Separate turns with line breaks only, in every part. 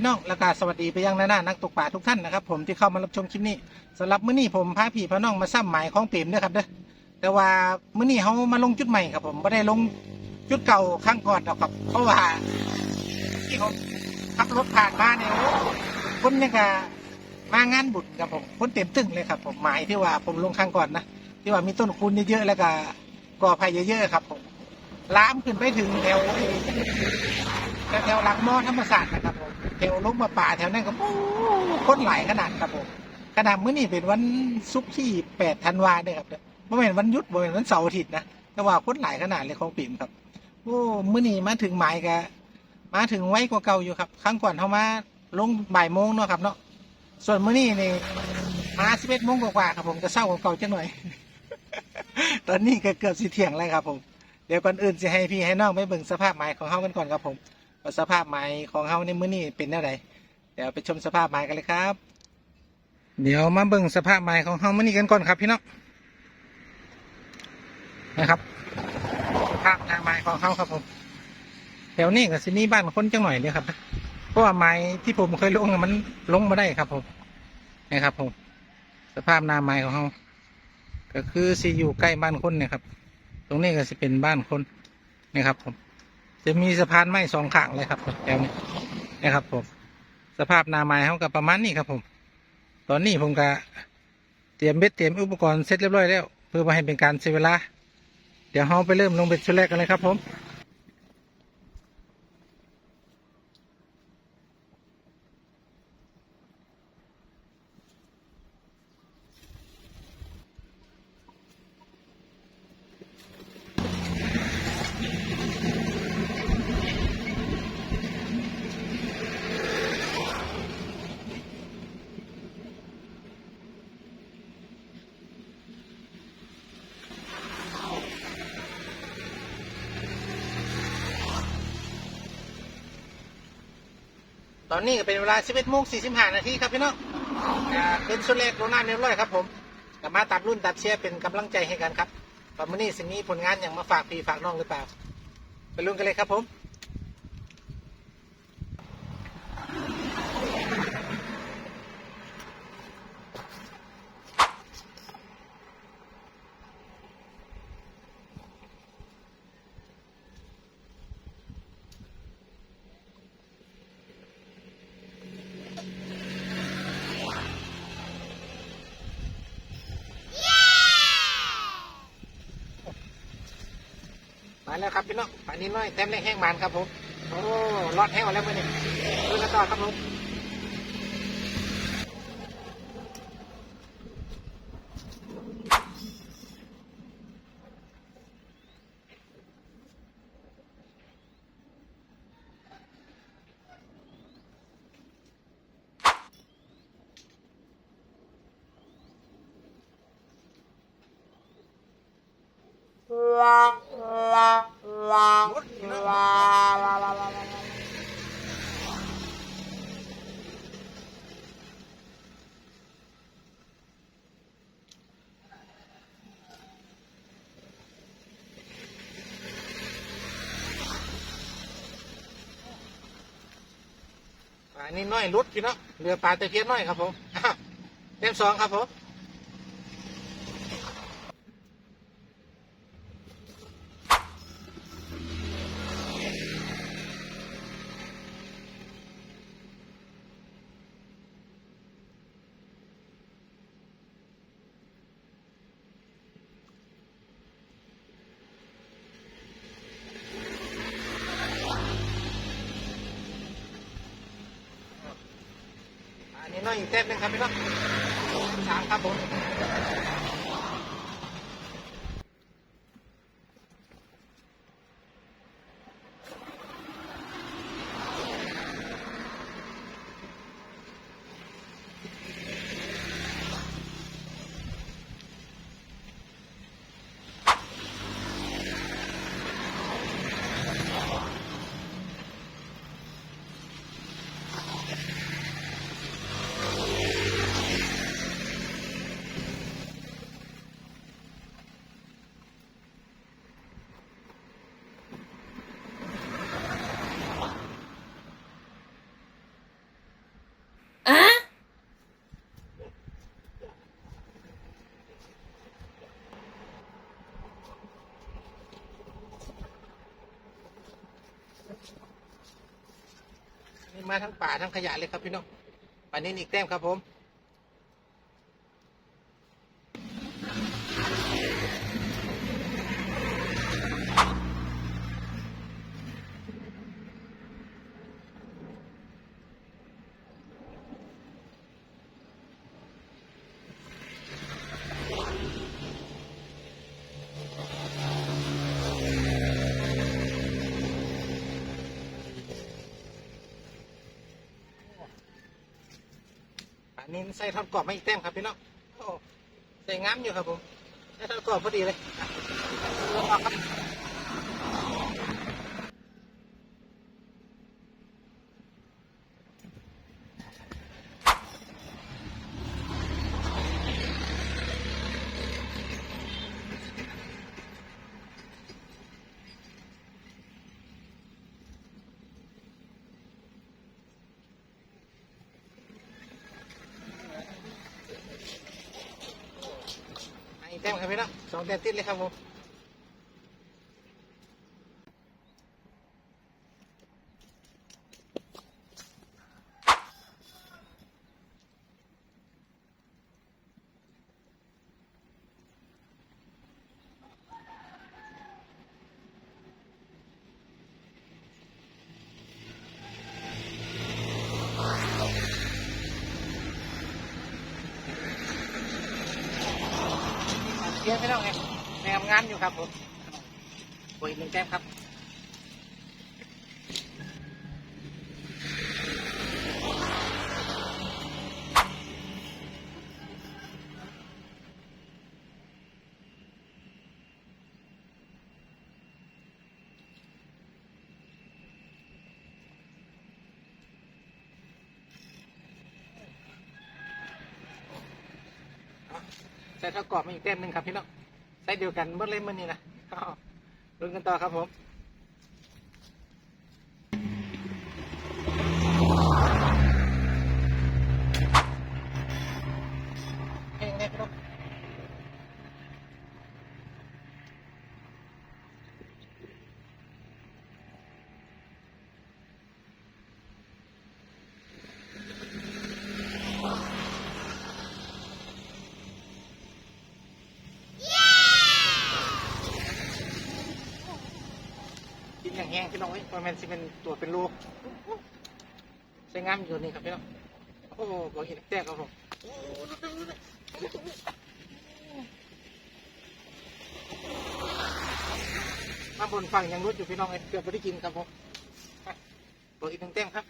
พี่น้องแล้วก็สวัสดีไปยังหนานานักตกปลาทุกท่านนะครับผมที่เข้ามารับชมคลิปนี้สำหรับมื้อนี้ผมพาพี่พาน้องมาซ้ำหมายของเปรมเด้อครับเด้อแต่ว่ามื้อนี้เขามาลงจุดใหม่ครับผมไม่ได้ลงจุดเก่าครั้งก่อนหรอกครับ เพราะว่าที่ผมขับรถผ่านมาเนี่ยโอ้คนเนี่ยก็มางานบุญครับผมคนเต็มตึ้งเลยครับผมหมายที่ว่าผมลงครั้งก่อนนะที่ว่ามีต้นคูณเยอะๆแล้วก็กอไผ่เยอะๆครับผมล้ามขึ้นไปถึงแถวแถวหลังมอธรรมศาสตร์นะครับผม แถวลงมาป่าแถวนั้นก็โอ้คนหลายขนาดครับผมขนาดมื้อนี้เป็นวันศุกร์ที่แปดธันวาเนี่ยครับเมื่อเป็นวันหยุดเมื่อเป็นวันเสาร์อาทิตย์นะแต่ว่าคนหลายขนาดเลยของปิ่มครับโอ้มื้อนี้มาถึงหมายก็มาถึงไว้กว่าเก่าอยู่ครับครั้งก่อนเขามาลงบ่ายโมงเนาะครับเนาะส่วนมื้อนี้นี่มาสิบเอ็ดโมงกว่าครับผมจะเศร้ากว่าเก่าจังหน่อย ตอนนี้ก็เกือบสิเที่ยงแล้วครับผมเดี๋ยวก่อนอื่นจะให้พี่ให้น้องไปเบิ่งสภาพไม้ของเฮากันก่อนครับผม ว่าสภาพไม้ของเฮาในมื้อนี้เป็นแนวใดเดี๋ยวไปชมสภาพไม้กันเลยครับ เดี๋ยวมาเบิ่งสภาพไม้ของเฮามื้อนี้กันก่อนครับพี่น้องนะครับสภาพหน้าไม้ของเฮาครับผมแถวนี้ก็สิมีบ้านคนจังหน่อยเลยครับเพราะว่าไม้ที่ผมเคยลงมันลงมาได้ครับผมนะครับผม สภาพหน้าไม้ของเฮาก็คือสิอยู่ใกล้บ้านคนเนี่ยครับ ตรงนี้ก็จะเป็นบ้านคนนะครับผม จะมีสะพานไม้สองข้างเลยครับแถวนี้นะครับ ผม สภาพนาไม้เขากับประมาณนี้ครับ ผม ตอนนี้ผมก็เตรียมเบ็ดเตรียมอุปกรณ์เสร็จเรียบร้อยแล้ว เพื่อมาให้เป็นการเสียเวลา เดี๋ยวเราไปเริ่มลงเบ็ดชุดแรกกันเลยครับ ผม อนนี้ก็เป็นเวลา 11โมง45 นาทีครับพี่น้องเป็นสุดแรกลงน้ำเรียบร้อยครับผมกลับมาตัดรุ่นตัดเชียร์เป็นกำลังใจให้กันครับตอนนี้สิ่งนี้ผลงานอย่างมาฝากพี่ฝากน้องหรือเปล่า ไปลุ้นกันเลยครับผม มา แล้วครับพี่น้องป่านนี้น้อยเต็มแรกแห้งมันครับผมโอ้รอดแห้งมาแล้วเมื่อนี้ดูกันต่อครับผม น้อยรุดพี่น้องเรือปลาตะเพียนน้อยครับผมเต็มสองครับผม น้อยอีกเต้นหนึงครับพี่น้องสามครับผม มาทั้งป่าทั้งขยะเลยครับพี่น้องป่านี้อีกแต้มครับผม นี้ใส่ทอดกรอบมาอีกแต้มครับพี่น้องโอ้ใส่งามอยู่ครับผมใส่ทอดกรอบพอดีเลยลองออกครับ เต็มครับพี่น้องสองเต็มติดเลยครับผมเพียงพี่น้องไงแนวงานอยู่ครับผมโอ้ยหนึ่งแต้มครับ ใส่เท่ากรอบมาอีกเต้มหนึ่งครับพี่น้องใส่เดียวกันเมื่อเล่มมันนี่นะลุ้นกันต่อครับผมเพลงนี้พี่น้องกินอย่าง แห้งพี่น้องเอ้ยมันสิเป็นตัวเป็นลูกใส่งามอยู่นี่ครับพี่น้องโอ้โหบอกเห็นแตกครับผมมาบนฝั่งยังรุดอยู่พี่น้องเอ้ยเกือบไม่ได้กินครับผมบอกอีกหนึ่งแต้มครับ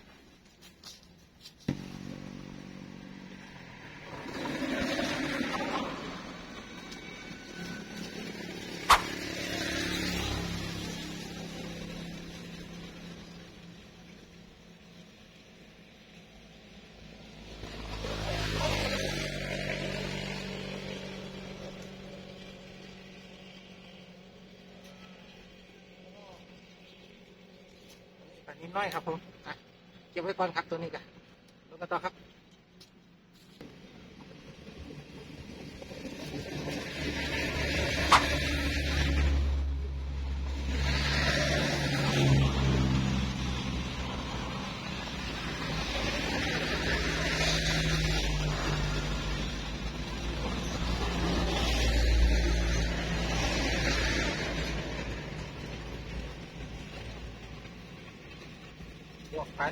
นิดน้อยครับผมอะเก็บไว้ก่อนครับตัวนี้กันแล้วก็ต่อครับ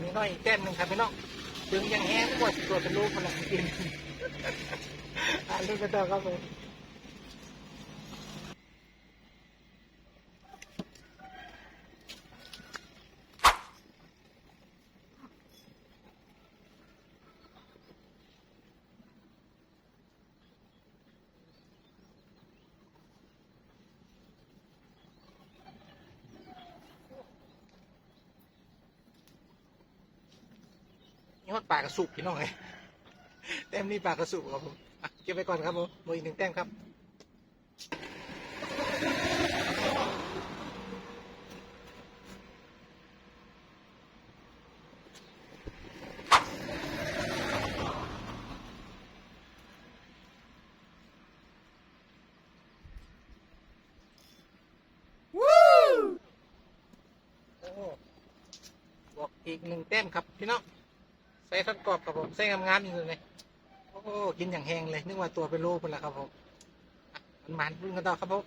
บวกปลานี้น้อยแกแต้มหนึ่งครับพี่น้องถึงยังแห้งกว่าตัวเป็นลูกคนละกินอ่าลูกกระต่อครับผม นี่ว่าปลากระสุกพี่น้องไงแต้มนี้ปลากระสุกครับผมอะเก็บไว้ก่อนครับผมมืออีกหนึ่งแต้มครับโอ้โหบวกอีกหนึ่งแต้มครับพี่น้อง ใส่ทอดกรอบครับผมใส่งามๆอีกเลยโอ้กินอย่างแห้งเลย นึกว่าตัวเป็นโลเป็นละครับผมมันมันรุ่นกันต่อครับผม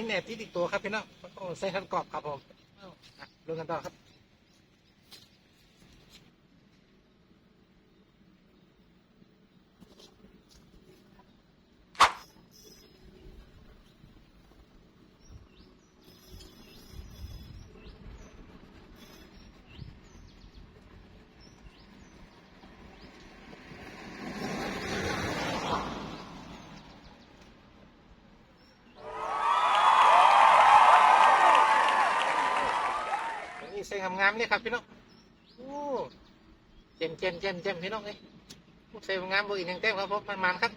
นนี้แหนบที่ติดตัวครับพี่น้องโอ้ใส่ทันกรอบครับผมอะดูกันต่อครับ นี่ ใส่งามๆเลยครับพี่น้องโอ้เจมเจมเจมเจมพี่น้องเลยใส่งามบวกอีกหนึ่งเต็มครับผมมันมันครับ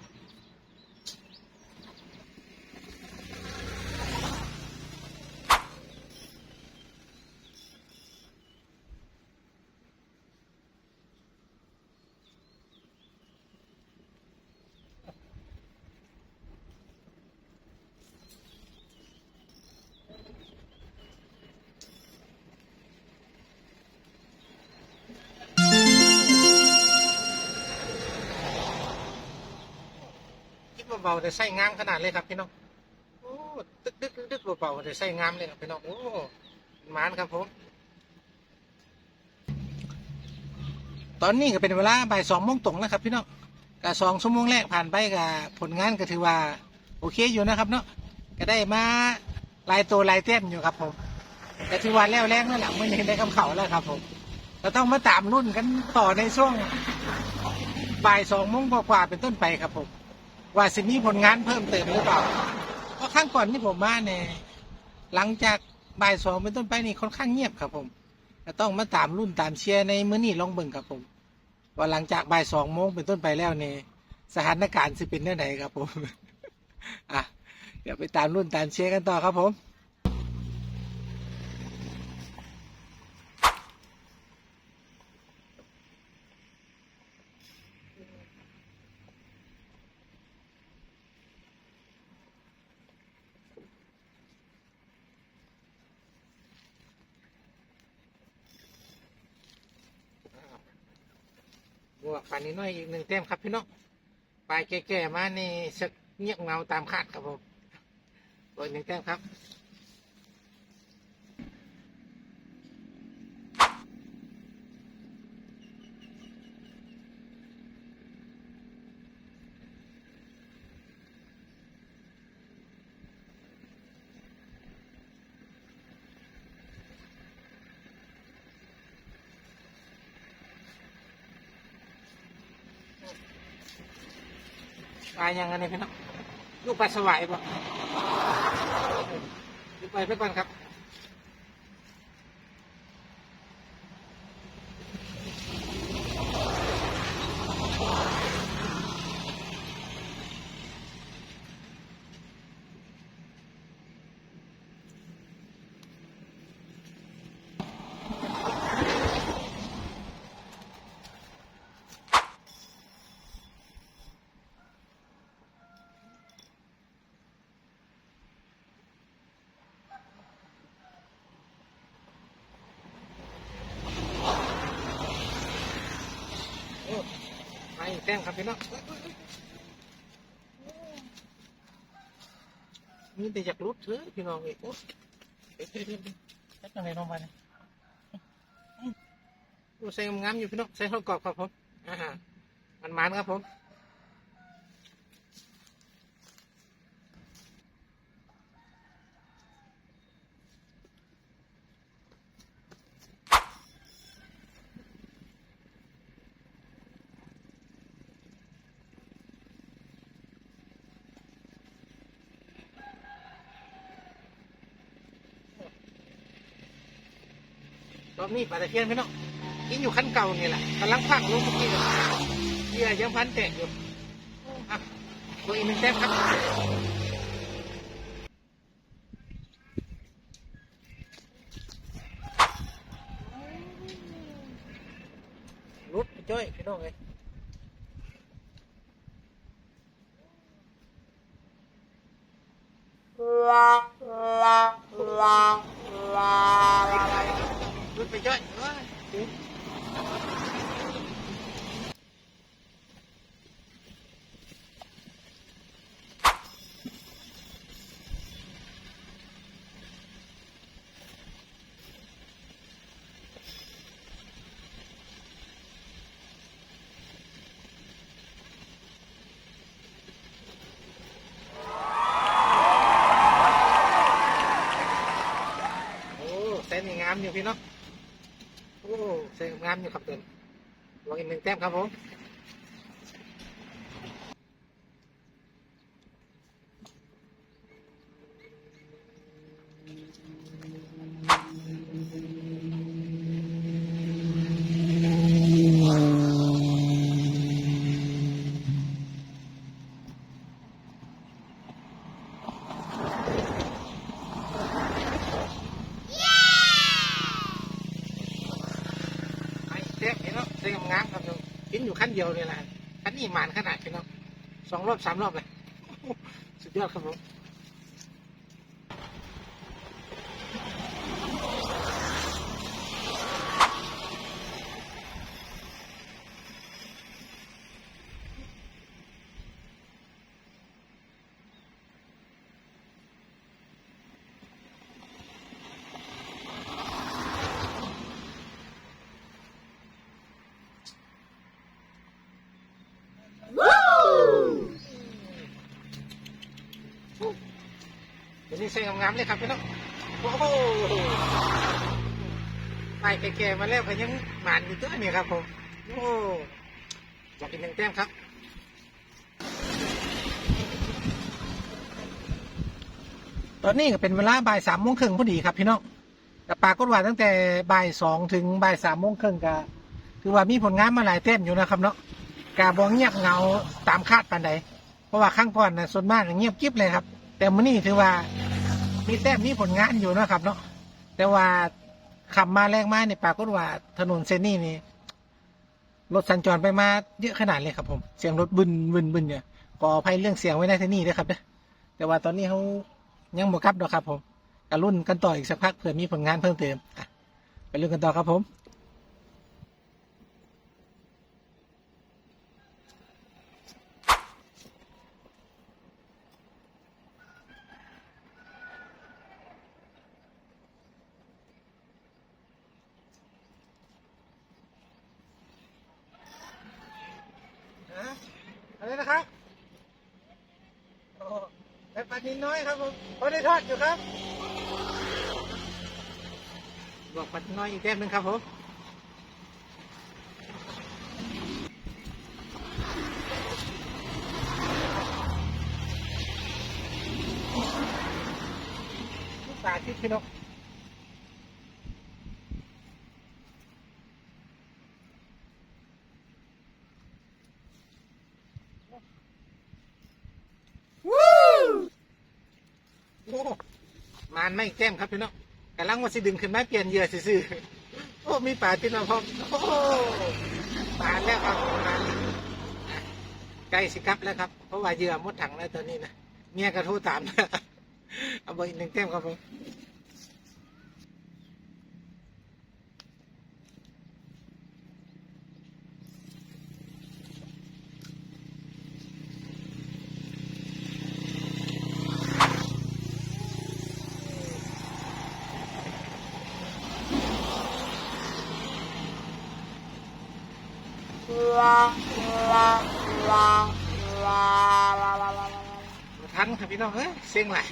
เบาๆแต่ใส่งามขนาดเลยครับพี่น้องโอ้ตึกตึกตึกเบาๆแต่ใส่งามเลยครับพี่น้องโอ้หมานครับผมตอนนี้ก็เป็นเวลาบ่ายสองโมงตรงแล้วครับพี่น้องกะสองชั่วโมงแรกผ่านไปกับผลงานก็ถือว่าโอเคอยู่นะครับเนาะก็ได้มาลายตัวลายเต้นอยู่ครับผมแต่ถือว่าแล้วแรงนั่นแหละมันยังได้คำเขาแล้วครับผมเราต้องมาตามรุ่นกันต่อในช่วงบ่ายสองโมงกว่าเป็นต้นไปครับผม ว่าสิมีผลงานเพิ่มเติมหรือเปล่า เพราะครั้งก่อนที่ผมมาเนี่ยหลังจากบ่ายสองเป็นต้นไปนี่ค่อนข้างเงียบครับผมต้องมาตามรุ่นตามเชียร์ในมื้อนี้ลองเบิ่งครับผม ว่าหลังจากบ่ายสองโมงเป็นต้นไปแล้วเนี่ยสถานการณ์สิเป็นเรื่องไหนครับผม อะ เดี๋ยวไปตามรุ่นตามเชียร์กันต่อครับผม ป่านนี้น้อยอีกหนึ่งแต้มครับพี่น้องปลายแก่ๆมานี่สักเงียบเงาตามคาดครับผมบวหนึ่งแต้มครับ ลายังไงเนี่ยพี่น้องลูกปลาสวายป่ะลูกไปไปก่อนครับ โอ้ไปอีกแต้มครับพี่น้องนี่แต่อยากรุดเลยพี่น้องเอ้ยโอ้ยเดี๋ยวเดี๋ยวเดี๋ยวเดี๋ยวจัดยังไงน้องไปเนี่ยใส่งามๆอยู่พี่น้องใส่ข้าวกรอบครับผมอ่ามันมันๆครับผม อบนี้ปลาตะเพียนพี่น้องกินอยู่ขั้นเก่านี่แหละกำลังพักลงเมื่อกี้เหยื่อยังพันแตกอยู่อะตัวอีกหนึ่งแต้มครับ รุดไปจ้อย แต้มครับผม อยู่ขั้นเดียวเลยแหละขั้นนี้หมานขนาดพี่เนาะสองรอบสามรอบเลย สุดยอดครับผม เดี๋ยว นี้เส้นงามๆเลยครับพี่น้องโอ้โหไปแก่ๆมาแล้วก็ยังหมานอยู่ตัวนี่ครับผมโอ้อยากกินหนึ่งแต้มครับตอนนี้ก็เป็นเวลาบ่ายสามโมงครึ่งพอดีครับพี่น้องแต่ปรากฏว่าตั้งแต่บ่ายสองถึงบ่ายสามโมงครึ่งก็คือว่ามีผลงานมาหลายเต้มอยู่นะครับเนาะกาบองเงียบเงาตามคาดปานใดเพราะว่าข้างก่อนนะส่วนมากเงียบกิ๊บเลยครับ แต่มื้อนี้ถือว่า มีแต้มมีผลงานอยู่เนาะครับเนาะแต่ว่าขับมาแรงมากในปรากฏว่าถนนเซนนี่นี่รถสัญจรไปมาเยอะขนาดเลยครับผมเสียงรถบึนบึนบึนเนี่ยขออภัยเรื่องเสียงไว้ในที่นี่ด้วยครับนะแต่ว่าตอนนี้เขายังบ่กลับดอกครับผมกระรุ่นกันต่ออีกสักพักเผื่อมีผลงานเพิ่มเติมไปรุ่นกันต่อครับผม ฮะอะไรนะครับโอ้ไอปลานินน้อยครับผมพอได้ทอดอยู่ครับ บอกปลา น้อยอีกแต้มหนึ่งครับผมลูกปลาที่พี่นกโอ้มานไม่แก้มครับพี่น้องกำลังว่าสิดึงขึ้นมาเปลี่ยนเหยื่อซื่อๆโอ้ มีปลาติดมาพร้อมโอ้ปลาแล้วครับปลาใกล้สิครับแล้วครับ เพราะว่าเหยื่อมดถังแล้วตอนนี้นะเมียกระทู้ตามเอาเบอร์อีกหนึ่งเต็มครับผม พี่น้องเอ้ยเสียงไหลม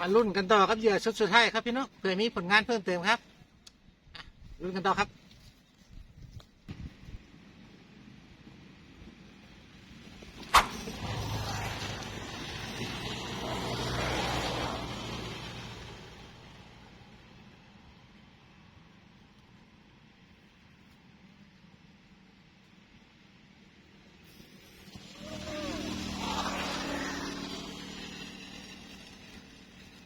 มาลุ้นกันต่อครับเหยื่อชุดสุดท้ายครับพี่น้องเผื่อมีผลงานเพิ่มเติมครับ ลุ้นกันต่อครับ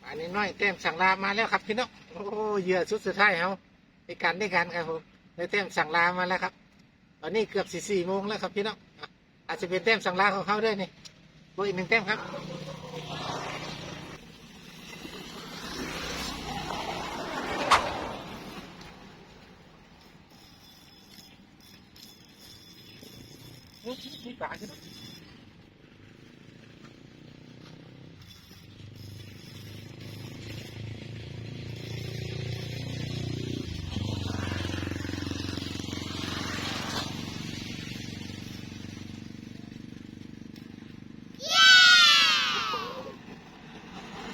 อันนี้น้อยเต็มสั่งลามาแล้วครับพี่น้องโอ้เหยื่อชุดสุดท้ายเขา ในการได้การครับผมได้เต็มสั่งลามาแล้วครับ ตอนนี้เกือบสี่สี่โมงแล้วครับพี่น้องอาจจะเป็นเต็มสั่งลาของเขาด้วยนี่บวกอีกหนึ่งเต็มครับนี่นี่ปลาใช่ไหม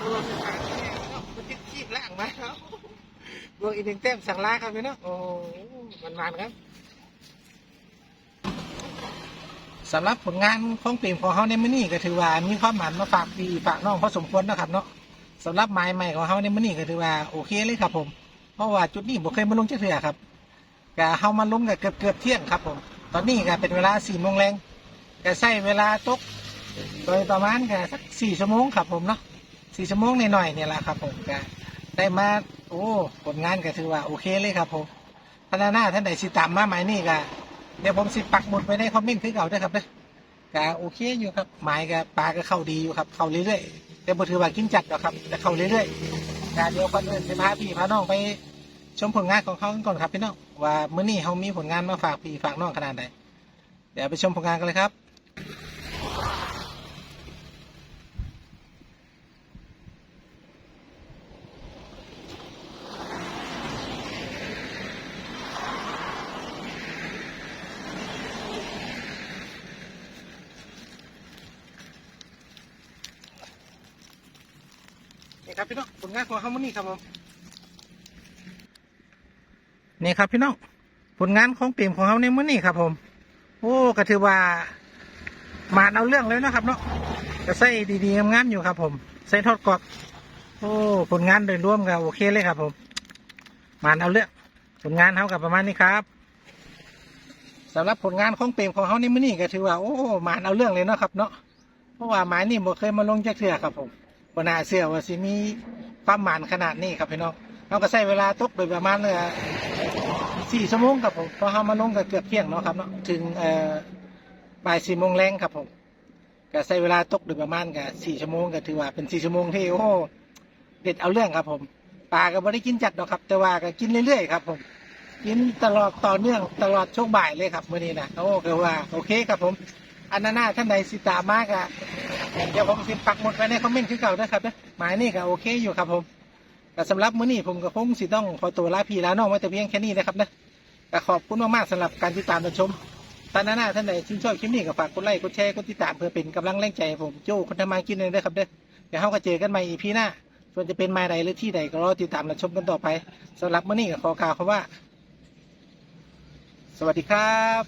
ตัวสุดท้ายแล้วมันติดขีดล่างมาแล้วบวก อีกหนึ่งแต้มสั่งลาครับพี่เนาะโอ้มันมันครับสำหรับผลงานของปรมของเขาในมื้อนี้ก็ถือว่ามีความหมายมาฝากพี่ฝากน้องพอสมควรนะครับเนาะสำหรับไม้ใหม่ของเขาในมื้อนี้ก็ถือว่าโอเคเลยครับผม เพราะว่าจุดนี้ผมเคยมาลงเชื่อครับก็เขามาลงกับเกือบเกือบเที่ยงครับผม ตอนนี้ก็เป็นเวลาสี่โมงแรงก็ใช้เวลาตกโดยประมาณก็สักสี่ชั่วโมงครับผมเนาะสี่ชั่วโมงหน่อยๆเนี่ยแหละครับผมก็ ได้มาโอ้ผลงานก็ถือว่าโอเคเลยครับผมท่าหน้าท่านใดสิตามมาหมายนี่ก็เดี๋ยวผมสิปักหมุดไว้ในคอมเมนต์คือเก่าด้วยครับเด้อก็โอเคอยู่ครับหมายก็ปลาก็เข้าดีอยู่ครับ เข้าเรื่อยๆแต่บ่ถือว่ากินจัดหรอกครับแต่เข้าเรื่อยๆก็เดี๋ยวก่อนอื่นจะพาพี่พาน้องไปชมผลงานของเขากันก่อนครับพี่น้องว่ามื้อนี้เขามีผลงานมาฝากพี่ฝากน้องขนาดไหนเดี๋ยวไปชมผลงานกันเลยครับ ครับพี่น้องผลงานของเขามันนี่ครับผมนี่ครับพี่น้องผลงานของเปรมของเขาในมื้อนี้ครับ ผม โอ้ก็ถือว่ามาเอาเรื่องเลยนะครับ เนาะก็ใส่ดีๆงามๆอยู่ครับ ผมใส่ทอดกรอบโอ้ผลงานโดยรวมก็โอเคเลยครับ ผมมาเอาเรื่องผลงานเขากับประมาณนี้ครับสำหรับผลงานของเปรมของเขาในมื้อนี้ก็ถือว่าโอ้มาเอาเรื่องเลยเนาะครับ เนาะเพราะว่าหมายนี่บ่เคยมาลงจากเถื่อครับผม บนาเชื่อว่าสิมีความหมานขนาดนี้ครับพี่น้องเราก็ใช้เวลาตกโดยประมาณเลยสี่ชั่วโมงครับผมเพราะเรามาลงก็เกือบเที่ยงเนาะครับเนาะถึงเอ่อบ่ายสี่โมงแรงครับผมก็ใช้เวลาตกโดยประมาณก็สี่ชั่วโมงก็ถือว่าเป็นสี่ชั่วโมงที่โอ้เด็ดเอาเรื่องครับผมปลาก็ไม่ได้กินจัดหรอกครับ แต่ว่าก็กินเรื่อยๆครับผมกินตลอดต่อเนื่องตลอดช่วงบ่ายเลยครับมื้อนี้นะโอ้ก็ว่าโอเคครับผมอันนั้นน่าท่านใดสิตามากอะ เดี๋ยวผมสิปักหมดไว้ในคอมเมนต์คือเก่านะครับนะหมายนี่ก็โอเคอยู่ครับผมแต่สำหรับมื้อนี้ผมก็คงสิต้องขอตัวลาพี่ลาน้องไว้แต่เพียงแค่นี้นะครับนะก็ขอบคุณมากๆสำหรับการติดตามชมท่านหน้าท่านใดชื่นชอบคลิปนี้ก็ฝากกดไลค์กดแชร์กดติดตามเพื่อเป็นกำลังแรงใจผมโจ้คนทำมากินเลยนะครับเด้อเดี๋ยวเราก็เจอกันใหม่อีพีหน้า ส่วนจะเป็นมาใดหรือที่ใดก็รอติดตามรับชมกันต่อไปสำหรับมื้อนี้ก็ขอกล่าวคำว่า สวัสดีครับ